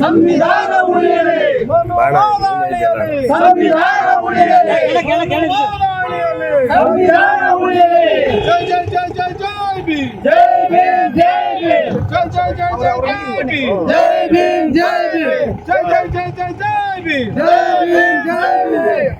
ಸಂವಿಧಾನ ಉಳಿಯಲಿ ಮನೋಭಾವನೆಯಲ್ಲಿ ಸಂವಿಧಾನ ಉಳಿಯಲಿ ಮನೋಭಾವನೆಯಲ್ಲಿ ಸಂವಿಧಾನ ಉಳಿಯಲಿ ಜೈ ಜೈ ಜೈ ಜೈ ಜೈ ಭೀಮ್ ಜೈ ಭೀಮ್ ಜೈ ಭೀಮ್ ಜೈ ಜೈ ಜೈ ಜೈ ಜೈ ಭೀಮ್ ಜೈ ಭೀಮ್ ಜೈ ಭೀಮ್ ಜೈ ಜೈ ಜೈ ಜೈ ಜೈ ಭೀಮ್ ಜೈ ಭೀಮ್ ಜೈ ಭೀಮ್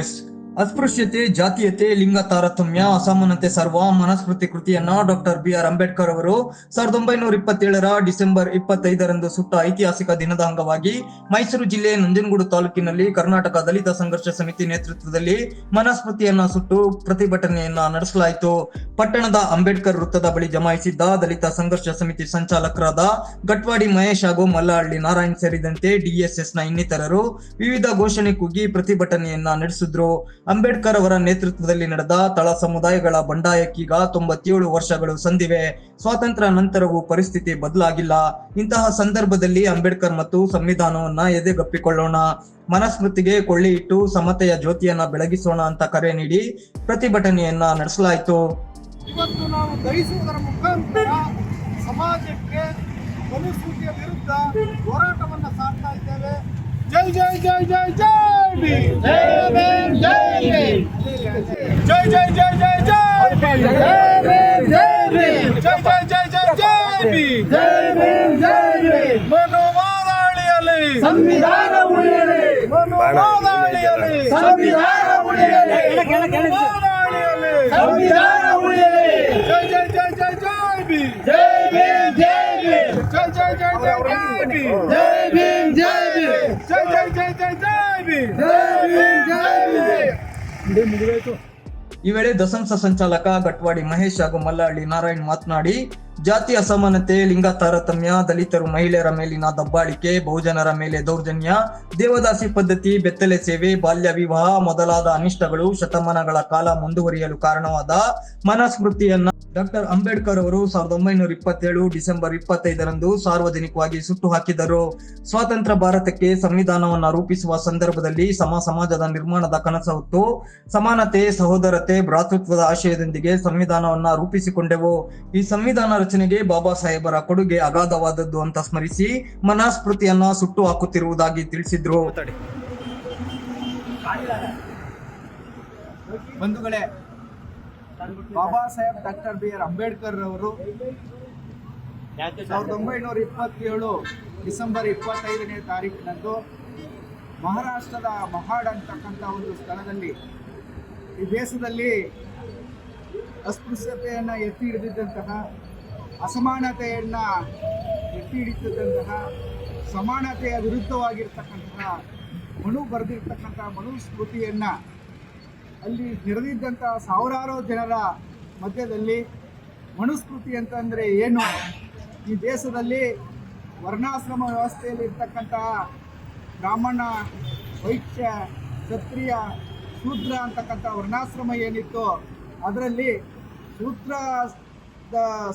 ಎಸ್ ಅಸ್ಪೃಶ್ಯತೆ, ಜಾತೀಯತೆ, ಲಿಂಗ ತಾರತಮ್ಯ ಅಸಮಾನತೆ ಸರ್ವ ಮನಸ್ಮೃತಿ ಕೃತಿಯನ್ನ ಡಾಕ್ಟರ್ ಬಿ ಆರ್ ಅಂಬೇಡ್ಕರ್ ಅವರು ಸಾವಿರದ ಒಂಬೈನೂರ ಇಪ್ಪತ್ತೇಳರ ಡಿಸೆಂಬರ್ ಇಪ್ಪತ್ತೈದರಂದು ಸುಟ್ಟ ಐತಿಹಾಸಿಕ ದಿನದ ಅಂಗವಾಗಿ ಮೈಸೂರು ಜಿಲ್ಲೆ ನಂಜನಗೂಡು ತಾಲೂಕಿನಲ್ಲಿ ಕರ್ನಾಟಕ ದಲಿತ ಸಂಘರ್ಷ ಸಮಿತಿ ನೇತೃತ್ವದಲ್ಲಿ ಮನಸ್ಮೃತಿಯನ್ನ ಸುಟ್ಟು ಪ್ರತಿಭಟನೆಯನ್ನ ನಡೆಸಲಾಯಿತು. ಪಟ್ಟಣದ ಅಂಬೇಡ್ಕರ್ ವೃತ್ತದ ಬಳಿ ಜಮಾಯಿಸಿದ್ದ ದಲಿತ ಸಂಘರ್ಷ ಸಮಿತಿ ಸಂಚಾಲಕರಾದ ಗಟ್ವಾಡಿ ಮಹೇಶ್ ಹಾಗೂ ಮಲ್ಲಹಳ್ಳಿ ನಾರಾಯಣ್ ಸೇರಿದಂತೆ ಡಿಎಸ್ಎಸ್ನ ಇನ್ನಿತರರು ವಿವಿಧ ಘೋಷಣೆ ಕೂಗಿ ಪ್ರತಿಭಟನೆಯನ್ನ ನಡೆಸಿದ್ರು. ಅಂಬೇಡ್ಕರ್ ಅವರ ನೇತೃತ್ವದಲ್ಲಿ ನಡೆದ ತಳ ಸಮುದಾಯಗಳ ಬಂಡಾಯಕ್ಕೀಗ ತೊಂಬತ್ತೇಳು ವರ್ಷಗಳು ಸಂದಿವೆ. ಸ್ವಾತಂತ್ರ್ಯ ನಂತರವೂ ಪರಿಸ್ಥಿತಿ ಬದಲಾಗಿಲ್ಲ. ಇಂತಹ ಸಂದರ್ಭದಲ್ಲಿ ಅಂಬೇಡ್ಕರ್ ಮತ್ತು ಸಂವಿಧಾನವನ್ನ ಎದೆಗಪ್ಪಿಕೊಳ್ಳೋಣ. ಮನಸ್ಮೃತಿಗೆ ಕೊಳ್ಳಿ ಇಟ್ಟು ಸಮತೆಯ ಜ್ಯೋತಿಯನ್ನ ಬೆಳಗಿಸೋಣ ಅಂತ ಕರೆ ನೀಡಿ ಪ್ರತಿಭಟನೆಯನ್ನ ನಡೆಸಲಾಯಿತು. ಇವತ್ತು ನಾವು ಧರಿಸುವುದರ ಮುಖಾಂತರ ಸಮಾಜಕ್ಕೆ ಮನುಸ್ಮೃತಿಯ ವಿರುದ್ಧ ಹೋರಾಟವನ್ನು ಸಾರ್ತಾ ಇದ್ದೇವೆ. ಜೈ ಜೈ ಜೈ ಜೈ ಜೈ ಭೀಮ್. ಜೈ ಜೈ ಜೈ ಜೈ ಜೈ ಜೈ ಜೈ ಜೈ ಜೈ ಭೀಮ್. ಜೈ ಜೈ ಜೈ ಜೈ ಜೈ ಭೀಮ್ ಜೈ ಭೀಮ್ ಜೈ ಭೀಮ್. ಜೈ ಜೈ ಜೈ ಜೈ ಜೈ ಭೀಮ್. ಜೈ ಭೀಮ್ ಜೈ ಭೀಮ್. ಈ ವೇಳೆ ದಸಂಸ ಸಂಚಾಲಕ ಗಟ್ವಾಡಿ ಮಹೇಶ್ ಹಾಗೂ ಮಲ್ಲಹಳ್ಳಿ ನಾರಾಯಣ್ ಮಾತನಾಡಿ ಜಾತಿ ಅಸಮಾನತೆ, ಲಿಂಗ ತಾರತಮ್ಯ, ದಲಿತರು ಮಹಿಳೆಯರ ಮೇಲಿನ ದಬ್ಬಾಳಿಕೆ, ಬಹುಜನರ ಮೇಲೆ ದೌರ್ಜನ್ಯ, ದೇವದಾಸಿ ಪದ್ಧತಿ, ಬೆತ್ತಲೆ ಸೇವೆ, ಬಾಲ್ಯ ವಿವಾಹ ಮೊದಲಾದ ಅನಿಷ್ಟಗಳು ಶತಮಾನಗಳ ಕಾಲ ಮುಂದುವರಿಯಲು ಕಾರಣವಾದ ಮನಸ್ಮೃತಿಯನ್ನ ಡಾಕ್ಟರ್ ಅಂಬೇಡ್ಕರ್ ಅವರು ಸಾವಿರದ ಒಂಬೈನೂರ ಇಪ್ಪತ್ತೇಳು ಡಿಸೆಂಬರ್ ಇಪ್ಪತ್ತೈದರಂದು ಸಾರ್ವಜನಿಕವಾಗಿ ಸುಟ್ಟು ಹಾಕಿದರು. ಸ್ವಾತಂತ್ರ್ಯ ಭಾರತಕ್ಕೆ ಸಂವಿಧಾನವನ್ನು ರೂಪಿಸುವ ಸಂದರ್ಭದಲ್ಲಿ ಸಮ ಸಮಾಜದ ನಿರ್ಮಾಣದ ಕನಸ ಹೊತ್ತು ಸಮಾನತೆ, ಸಹೋದರತೆ, ಭ್ರಾತೃತ್ವದ ಆಶಯದೊಂದಿಗೆ ಸಂವಿಧಾನವನ್ನ ರೂಪಿಸಿಕೊಂಡೆವು. ಈ ಸಂವಿಧಾನ ರಚನೆಗೆ ಬಾಬಾ ಸಾಹೇಬರ ಕೊಡುಗೆ ಅಗಾಧವಾದದ್ದು ಅಂತ ಸ್ಮರಿಸಿ ಮನಸ್ಮೃತಿಯನ್ನ ಸುಟ್ಟು ಹಾಕುತ್ತಿರುವುದಾಗಿ ತಿಳಿಸಿದ್ರು. ಬಂಧುಗಳೇ, Baba Saheb doctor B R Ambedkar ಅವರು ಸಾವಿರದ ಒಂಬೈನೂರ ಇಪ್ಪತ್ತೇಳು ಡಿಸೆಂಬರ್ ಇಪ್ಪತ್ತೈದನೇ ತಾರೀಕಿನಂದು ಮಹಾರಾಷ್ಟ್ರದ ಮಹಾಡ್ ಅಂತಕ್ಕಂಥ ಒಂದು ಸ್ಥಳದಲ್ಲಿ, ಈ ದೇಶದಲ್ಲಿ ಅಸ್ಪೃಶ್ಯತೆಯನ್ನು ಎತ್ತಿ ಹಿಡಿದಿದ್ದಂತಹ ಅಸಮಾನತೆಯನ್ನು ಎತ್ತಿ ಹಿಡಿತದಂತಹ ಸಮಾನತೆಯ ವಿರುದ್ಧವಾಗಿರ್ತಕ್ಕಂತಹ ಮನು ಬರೆದಿರ್ತಕ್ಕಂಥ ಮನುಸ್ಮೃತಿಯನ್ನು ಅಲ್ಲಿ ನೆರೆದಿದ್ದಂಥ ಸಾವಿರಾರು ಜನರ ಮಧ್ಯದಲ್ಲಿ ಮನುಸ್ಮೃತಿ ಅಂತಂದರೆ ಏನು? ಈ ದೇಶದಲ್ಲಿ ವರ್ಣಾಶ್ರಮ ವ್ಯವಸ್ಥೆಯಲ್ಲಿ ಇರ್ತಕ್ಕಂತಹ ಬ್ರಾಹ್ಮಣ, ವೈಶ್ಯ, ಕ್ಷತ್ರಿಯ, ಶೂದ್ರ ಅಂತಕ್ಕಂಥ ವರ್ಣಾಶ್ರಮ ಏನಿತ್ತು, ಅದರಲ್ಲಿ ಶೂದ್ರದ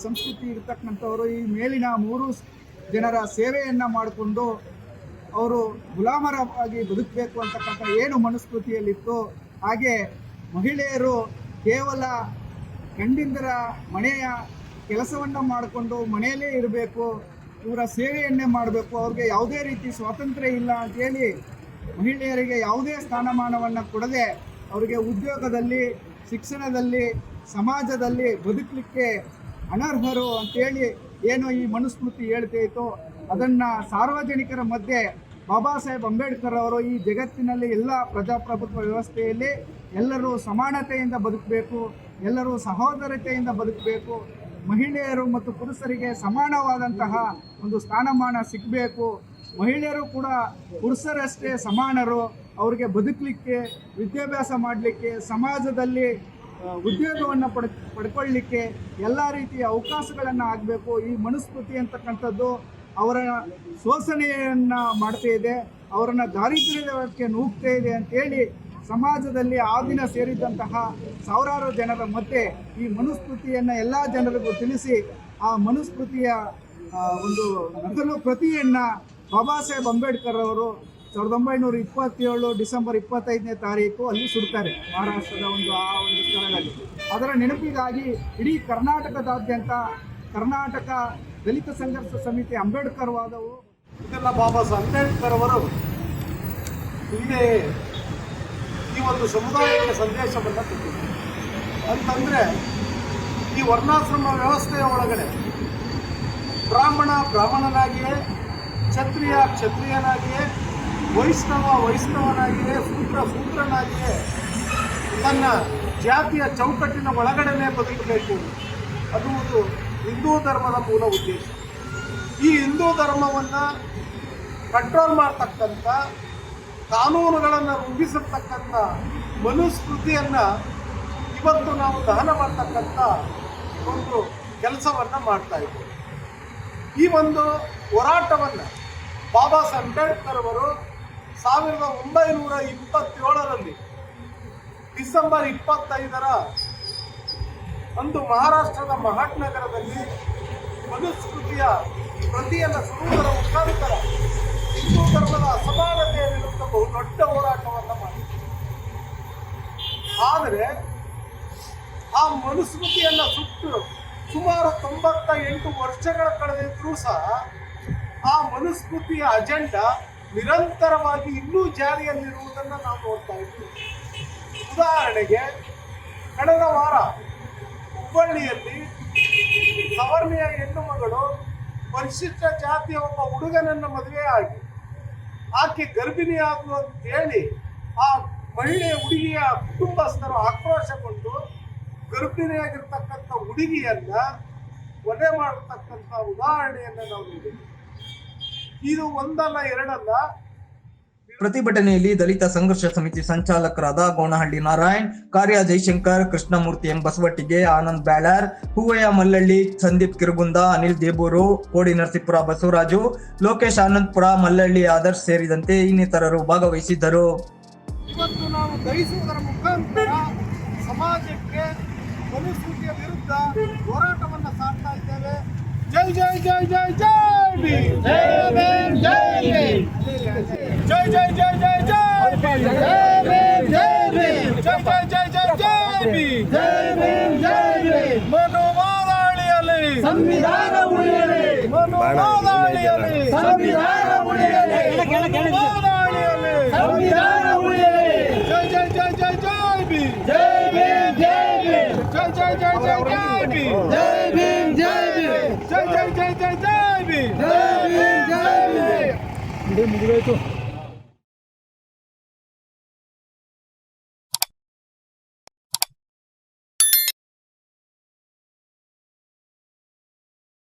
ಸಂಸ್ಕೃತಿ ಇರತಕ್ಕಂಥವರು ಈ ಮೇಲಿನ ಮೂರು ಜನರ ಸೇವೆಯನ್ನು ಮಾಡಿಕೊಂಡು ಅವರು ಗುಲಾಮರವಾಗಿ ಬದುಕಬೇಕು ಅಂತಕ್ಕಂಥ ಏನು ಮನುಸ್ಮೃತಿಯಲ್ಲಿತ್ತು ಹಾಗೆ ಮಹಿಳೆಯರು ಕೇವಲ ಗಂಡಿಂದರ ಮನೆಯ ಕೆಲಸವನ್ನು ಮಾಡಿಕೊಂಡು ಮನೆಯಲ್ಲೇ ಇರಬೇಕು, ಇವರ ಸೇವೆಯನ್ನೇ ಮಾಡಬೇಕು, ಅವ್ರಿಗೆ ಯಾವುದೇ ರೀತಿ ಸ್ವಾತಂತ್ರ್ಯ ಇಲ್ಲ ಅಂತೇಳಿ ಮಹಿಳೆಯರಿಗೆ ಯಾವುದೇ ಸ್ಥಾನಮಾನವನ್ನು ಕೊಡದೆ ಅವರಿಗೆ ಉದ್ಯೋಗದಲ್ಲಿ, ಶಿಕ್ಷಣದಲ್ಲಿ, ಸಮಾಜದಲ್ಲಿ ಬದುಕಲಿಕ್ಕೆ ಅನರ್ಹರು ಅಂತೇಳಿ ಏನು ಈ ಮನುಸ್ಮೃತಿ ಹೇಳ್ತಾ ಇತ್ತು. ಅದನ್ನು ಸಾರ್ವಜನಿಕರ ಮಧ್ಯೆ ಬಾಬಾ ಸಾಹೇಬ್ ಅಂಬೇಡ್ಕರ್ ಅವರು ಈ ಜಗತ್ತಿನಲ್ಲಿ ಎಲ್ಲ ಪ್ರಜಾಪ್ರಭುತ್ವ ವ್ಯವಸ್ಥೆಯಲ್ಲಿ ಎಲ್ಲರೂ ಸಮಾನತೆಯಿಂದ ಬದುಕಬೇಕು, ಎಲ್ಲರೂ ಸಹೋದರತೆಯಿಂದ ಬದುಕಬೇಕು, ಮಹಿಳೆಯರು ಮತ್ತು ಪುರುಷರಿಗೆ ಸಮಾನವಾದಂತಹ ಒಂದು ಸ್ಥಾನಮಾನ ಸಿಗಬೇಕು. ಮಹಿಳೆಯರು ಕೂಡ ಪುರುಷರಷ್ಟೇ ಸಮಾನರು. ಅವರಿಗೆ ಬದುಕಲಿಕ್ಕೆ, ವಿದ್ಯಾಭ್ಯಾಸ ಮಾಡಲಿಕ್ಕೆ, ಸಮಾಜದಲ್ಲಿ ಉದ್ಯೋಗವನ್ನು ಪಡ್ ಪಡ್ಕೊಳ್ಳಿಕ್ಕೆ ಎಲ್ಲ ರೀತಿಯ ಅವಕಾಶಗಳನ್ನು ಆಗಬೇಕು. ಈ ಮನುಸ್ಮೃತಿ ಅಂತಕ್ಕಂಥದ್ದು ಅವರ ಶೋಷಣೆಯನ್ನು ಮಾಡ್ತಾ ಇದೆ. ಅವರನ್ನು ದಾರಿದ್ರ್ಯಕ್ಕೆ ನೂಗ್ತಾ ಇದೆ ಅಂತೇಳಿ ಸಮಾಜದಲ್ಲಿ ಆ ದಿನ ಸೇರಿದಂತಹ ಸಾವಿರಾರು ಜನರ ಮಧ್ಯೆ ಈ ಮನುಸ್ಮೃತಿಯನ್ನು ಎಲ್ಲ ಜನರಿಗೂ ತಿಳಿಸಿ ಆ ಮನುಸ್ಮೃತಿಯ ಒಂದು ನಕಲು ಪ್ರತಿಯನ್ನು ಬಾಬಾ ಸಾಹೇಬ್ ಅಂಬೇಡ್ಕರ್ ಅವರು ಸಾವಿರದ ಒಂಬೈನೂರ ಇಪ್ಪತ್ತೇಳು ಡಿಸೆಂಬರ್ ಇಪ್ಪತ್ತೈದನೇ ತಾರೀಕು ಅಲ್ಲಿ ಸುಡ್ತಾರೆ ಮಹಾರಾಷ್ಟ್ರದ ಒಂದು ಆ ಒಂದು ಸ್ಥಳದಲ್ಲಿ. ಅದರ ನೆನಪಿಗಾಗಿ ಇಡೀ ಕರ್ನಾಟಕದಾದ್ಯಂತ ಕರ್ನಾಟಕ ದಲಿತ ಸಂಘರ್ಷ ಸಮಿತಿ ಅಂಬೇಡ್ಕರ್ ವಾದವು, ಇದೆಲ್ಲ ಬಾಬಾ ಸಾಹೇಬ್ ಅಂಬೇಡ್ಕರ್ ಅವರು ಇಲ್ಲಿ ಈ ಒಂದು ಸಮುದಾಯಕ್ಕೆ ಸಂದೇಶವನ್ನು ಕೊಟ್ಟಿದ್ದಾರೆ. ಅಂತಂದ್ರೆ ಈ ವರ್ಣಾಶ್ರಮ ವ್ಯವಸ್ಥೆಯ ಒಳಗಡೆ ಬ್ರಾಹ್ಮಣ ಬ್ರಾಹ್ಮಣನಾಗಿಯೇ, ಕ್ಷತ್ರಿಯ ಕ್ಷತ್ರಿಯನಾಗಿಯೇ ವೈಷ್ಣವ ವೈಷ್ಣವನಾಗಿಯೇ ಸೂತ್ರ ಸೂತ್ರನಾಗಿಯೇ ತನ್ನ ಜಾತಿಯ ಚೌಕಟ್ಟಿನ ಒಳಗಡೆನೇ ಬದುಕಬೇಕು. ಅದು ಒಂದು ಹಿಂದೂ ಧರ್ಮದ ಮೂಲ ಉದ್ದೇಶ. ಈ ಹಿಂದೂ ಧರ್ಮವನ್ನು ಕಂಟ್ರೋಲ್ ಮಾಡ್ತಕ್ಕಂಥ, ಕಾನೂನುಗಳನ್ನು ರೂಪಿಸಿರ್ತಕ್ಕಂಥ ಮನುಸ್ಮೃತಿಯನ್ನು ಇವತ್ತು ನಾವು ದಹನ ಮಾಡ್ತಕ್ಕಂಥ ಒಂದು ಕೆಲಸವನ್ನು ಮಾಡ್ತಾ ಇದ್ದೇವೆ. ಈ ಒಂದು ಹೋರಾಟವನ್ನು ಬಾಬಾ ಸಾಹೇಬ್ ಅಂಬೇಡ್ಕರ್ ಅವರು ಸಾವಿರದ ಒಂಬೈನೂರ ಇಪ್ಪತ್ತೇಳರಲ್ಲಿ ಡಿಸೆಂಬರ್ ಇಪ್ಪತ್ತೈದರ ಅಂದು ಮಹಾರಾಷ್ಟ್ರದ ಮಹಾಟ್ನಗರದಲ್ಲಿ ಮನುಸ್ಮೃತಿಯ ಪ್ರತಿಯನ್ನು ಸುರುವುದರ ಮುಖಾಂತರ ಹಿಂದೂ ಧರ್ಮದ ಅಸಮಾನತೆಯ ವಿರುದ್ಧ ಬಹು ದೊಡ್ಡ ಹೋರಾಟವನ್ನು ಮಾಡಿದೆ ಆದರೆ ಆ ಮನುಸ್ಮೃತಿಯನ್ನು ಸುಟ್ಟು ಸುಮಾರು ತೊಂಬತ್ತ ಎಂಟು ವರ್ಷಗಳ ಕಳೆದಿದ್ರೂ ಸಹ ಆ ಮನುಸ್ಮೃತಿಯ ಅಜೆಂಡಾ ನಿರಂತರವಾಗಿ ಇನ್ನೂ ಜಾರಿಯಲ್ಲಿರುವುದನ್ನು ನಾವು ನೋಡ್ತಾ ಇದ್ದೀವಿ. ಉದಾಹರಣೆಗೆ, ಕಳೆದ ವಾರ ಹುಬ್ಬಳ್ಳಿಯಲ್ಲಿ ಸವರ್ಣೀಯ ಹೆಣ್ಣು ಮಗಳು ಪರಿಶಿಷ್ಟ ಜಾತಿಯ ಒಬ್ಬ ಹುಡುಗನನ್ನ ಮದುವೆ ಆಗಿ ಆಕೆ ಗರ್ಭಿಣಿ ಆದ್ಲು ಅಂತ ಹೇಳಿ ಆ ಮಹಿಳೆ ಹುಡುಗಿಯ ಕುಟುಂಬಸ್ಥರು ಆಕ್ರೋಶಗೊಂಡು ಗರ್ಭಿಣಿಯಾಗಿರ್ತಕ್ಕಂಥ ಹುಡುಗಿಯನ್ನ ಒಲೆ ಮಾಡತಕ್ಕಂಥ ಉದಾಹರಣೆಯನ್ನು ನಾವು ನೋಡಿದ್ದೀವಿ ಇದು ಒಂದಲ್ಲ ಎರಡಲ್ಲ? ಪ್ರತಿಭಟನೆಯಲ್ಲಿ ದಲಿತ ಸಂಘರ್ಷ ಸಮಿತಿ ಸಂಚಾಲಕರಾದ ಗೋಣಹಳ್ಳಿ ನಾರಾಯಣ್ ಕಾರ್ಯ ಜೈಶಂಕರ್ ಕೃಷ್ಣಮೂರ್ತಿ ಎಂ ಬಸವಟ್ಟಿಗೆ ಆನಂದ್ ಬ್ಯಾಳರ್ ಹೂವಯ್ಯ ಮಲ್ಲಳ್ಳಿ ಸಂದೀಪ್ ಕಿರುಗುಂದ ಅನಿಲ್ ದೇಬೂರು ಕೋಡಿ ನರಸೀಪುರ ಬಸವರಾಜು ಲೋಕೇಶ್ ಆನಂದ್ಪುರ ಮಲ್ಲಳ್ಳಿ ಆದರ್ಶ್ ಸೇರಿದಂತೆ ಇನ್ನಿತರರು ಭಾಗವಹಿಸಿದ್ದರು. ಇವತ್ತು ನಾವು ದಹಿಸುವುದರ ಮುಖಾಂತರ ಸಮಾಜಕ್ಕೆ ಮನುಸ್ಮೃತಿಯ ವಿರುದ್ಧ ಹೋರಾಟವನ್ನು ಸಾಡ್ತಾ ಇದ್ದೇವೆ. ಜೈ ಜೈ ಜೈ ಜೈ ಜೈ ಭೀಮ್ ಜೈ ಭೀಮ್ ಜೈ ಭೀಮ್ ಜೈ ಜೈ ಜೈ ಜೈ ಜೈ ಭೀಮ್ ಜೈ ಭೀಮ್ ಜೈ ಭೀಮ್ ಜೈ ಜೈ ಜೈ ಜೈ ಜೈ ಭೀಮ್ ಜೈ ಭೀಮ್ ಜೈ ಭೀಮ್ ಮನುವಾದಾಳಿಯಲ್ಲಿ ಸಂವಿಧಾನ ಉಳಿಯಲಿ ಮನುವಾದಾಳಿಯಲ್ಲಿ ಸಂವಿಧಾನ ಉಳಿಯಲಿ ಮನುವಾದಾಳಿಯಲ್ಲಿ ಸಂವಿಧಾನ ಉಳಿಯಲಿ ಜೈ ಜೈ ಜೈ ಜೈ ಜೈ ಭೀಮ್ ಜೈ ಭೀಮ್ ಜೈ ಭೀಮ್ ಜೈ ಜೈ ಜೈ ಜೈ ಜೈ ಭೀಮ್ ಜೈ ಭೀಮ್ ಜೈ ಭೀಮ್ ಜೈ ಜೈ ಜೈ ಜೈ ಜೈ ಭೀಮ್ ಜೈ ಭೀಮ್ ಜೈ ಭೀಮ್ ಮುಗಿದೋಯ್ತು